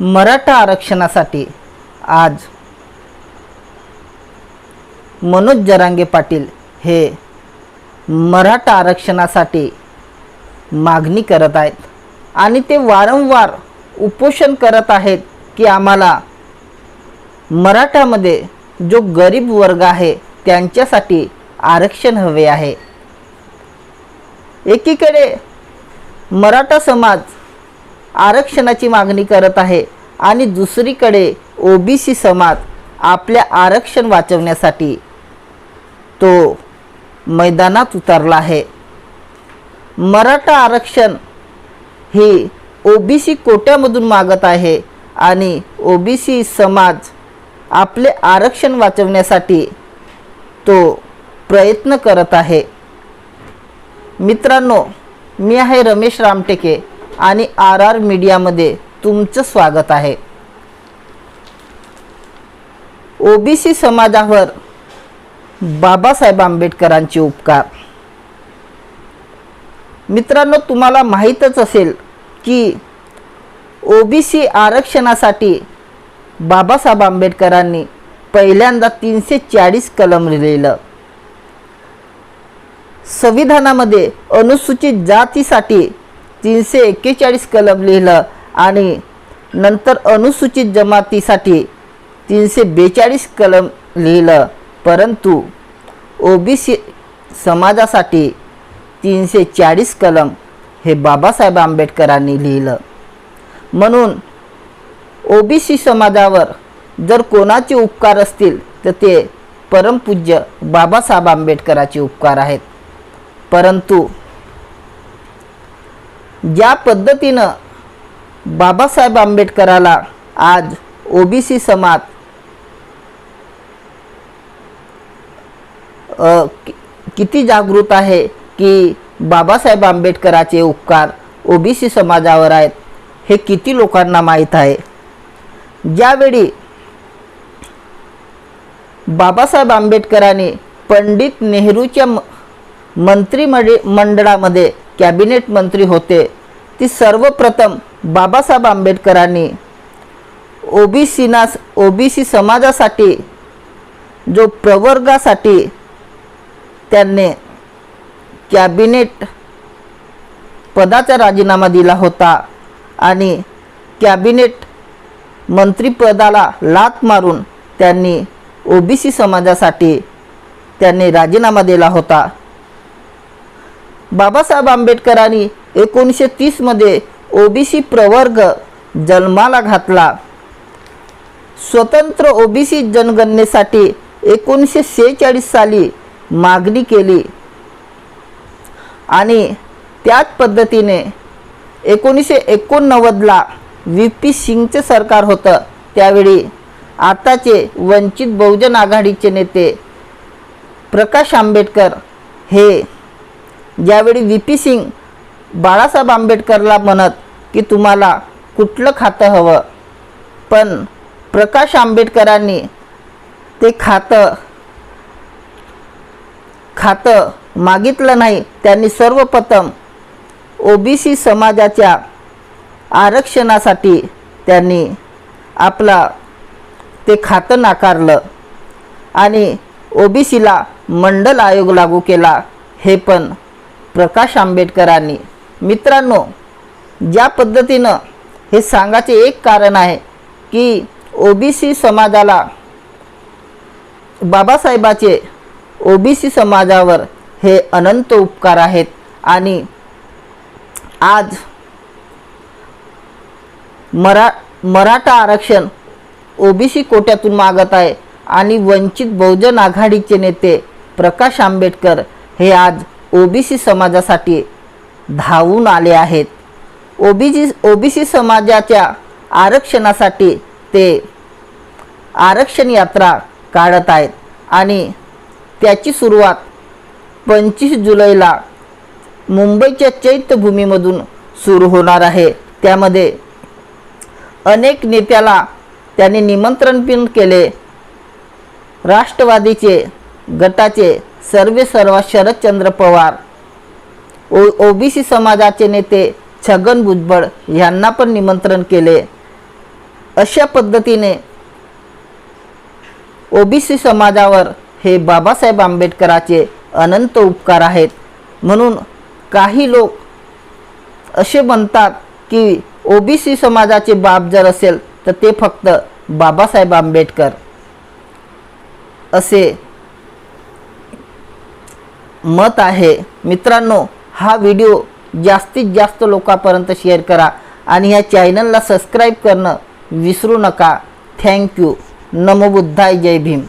मराठा आरक्षणासाठी आज मनोज जरांगे पाटील हे मराठा आरक्षणासाठी मागणी करत आहेत. आणि ते वारंवार उपोषण करत आहेत की आम्हाला मराठामध्ये जो गरीब वर्ग आहे त्यांच्यासाठी आरक्षण हवे आहे. एकीकडे मराठा समाज आरक्षणाची मागणी करत आहे. आणि दुसरीकडे ओबीसी समाज आपल्या आरक्षण वाचवण्यासाठी तो मैदानात उतरला आहे. मराठा आरक्षण ही ओबीसी कोट्यामधून मागत आहे आणि ओबीसी समाज आपले आरक्षण वाचवण्यासाठी तो प्रयत्न करत आहे. मित्रांनो मी आहे रमेश रामटेके. आणि आर आर मीडियामध्ये तुमचं स्वागत आहे. ओबीसी समाजावर बाबासाहेब आंबेडकरांचे उपकार. मित्रांनो तुम्हाला माहीतच असेल की ओबीसी आरक्षणासाठी बाबासाहेब आंबेडकरांनी पहिल्यांदा तीनशे चाळीस कलम लिहिलं. संविधानामध्ये अनुसूचित जातीसाठी तीनशे एक्केचाळीस कलम लिहिलं आणि नंतर अनुसूचित जमातीसाठी तीनशे बेचाळीस कलम लिहिलं. परंतु ओ बी सी समाजासाठी तीनशे चाळीस कलम हे बाबासाहेब आंबेडकरांनी लिहिलं. म्हणून ओ बी सी समाजावर जर कोणाचे उपकार असतील तर ते परमपूज्य बाबासाहेब आंबेडकराचे उपकार आहेत. परंतु ज्या पद्धतीनं बाबासाहेब आंबेडकराला आज ओबीसी समाज सी समाज किती जागृत आहे की बाबासाहेब आंबेडकराचे उपकार ओबीसी समाजावर आहेत हे किती लोकांना माहीत आहे? ज्यावेळी बाबासाहेब आंबेडकरांनी पंडित नेहरूच्या म- मंडळामध्ये कॅबिनेट मंत्री होते. ती सर्वप्रथम बाबासाहेब आंबेडकरांनी ओबीसीना ओबीसी समाजासाठी जो प्रवर्गासाठी त्यांनी कॅबिनेट पदाचा राजीनामा दिला होता आणि कॅबिनेट मंत्रिपदाला लात मारून त्यांनी ओबीसी समाजासाठी त्यांनी राजीनामा दिला होता. बाबासाहेब आंबेडकरांनी एकोणीसशे तीसमध्ये ओबीसी प्रवर्ग जन्माला घातला. स्वतंत्र ओबीसी जनगणनेसाठी एकोणीसशे सेहेचाळीस साली मागणी केली. आणि त्याच पद्धतीने एकोणीसशे एकोणनव्वदला व्ही पी सिंगचे सरकार होतं. त्यावेळी आताचे वंचित बहुजन आघाडीचे नेते प्रकाश आंबेडकर हे ज्यावेळी व्ही पी सिंग बाळासाहेब आंबेडकरला म्हणत की तुम्हाला कुठलं खातं हवं पण प्रकाश आंबेडकरांनी ते खातं खातं मागितलं नाही त्यांनी सर्वप्रथम ओबीसी समाजाच्या आरक्षणासाठी त्यांनी आपला ते खातं नाकारलं आणि ओबीसीला मंडल आयोग लागू केला हे पण प्रकाश आंबेडकरांनी. मित्रांनो ज्या पद्धतीनं हे सांगायचे एक कारण आहे की ओबीसी समाजाला बाबासाहेबाचे ओबीसी समाजावर हे अनंत उपकार आहेत आणि आज मरा मराठा आरक्षण ओबीसी कोट्यातून मागत आहे आणि वंचित बहुजन आघाडीचे नेते प्रकाश आंबेडकर हे आज ओबीसी समाजासाठी धावून आले आहेत. ओबीसी ओबीसी समाजाच्या आरक्षणासाठी ते आरक्षण यात्रा काढत आहेत आणि त्याची सुरुवात पंचवीस जुलैला मुंबईच्या चैत्यभूमीमधून सुरू होणार आहे. त्यामध्ये अनेक नेत्याला त्यांनी निमंत्रण पण केले. राष्ट्रवादीचे गटाचे सर्वे सर्व शरदचंद्र पवार. ओ ओबीसी समाजाचे नेते छगन भुजबळ यांना पण निमंत्रण केले. अशा पद्धतीने ओबीसी समाजावर हे बाबासाहेब आंबेडकराचे अनंत उपकार आहेत. म्हणून काही लोक असे म्हणतात की ओबीसी समाजाचे बाप जर असेल तर ते फक्त बाबासाहेब आंबेडकर. असे मत आहे. मित्रांनो हा व्हिडिओ जास्तीत जास्त लोकांपर्यंत शेअर करा आणि ह्या चॅनलला सबस्क्राईब करणं विसरू नका. Thank you. नमो बुद्धाय. जय भीम.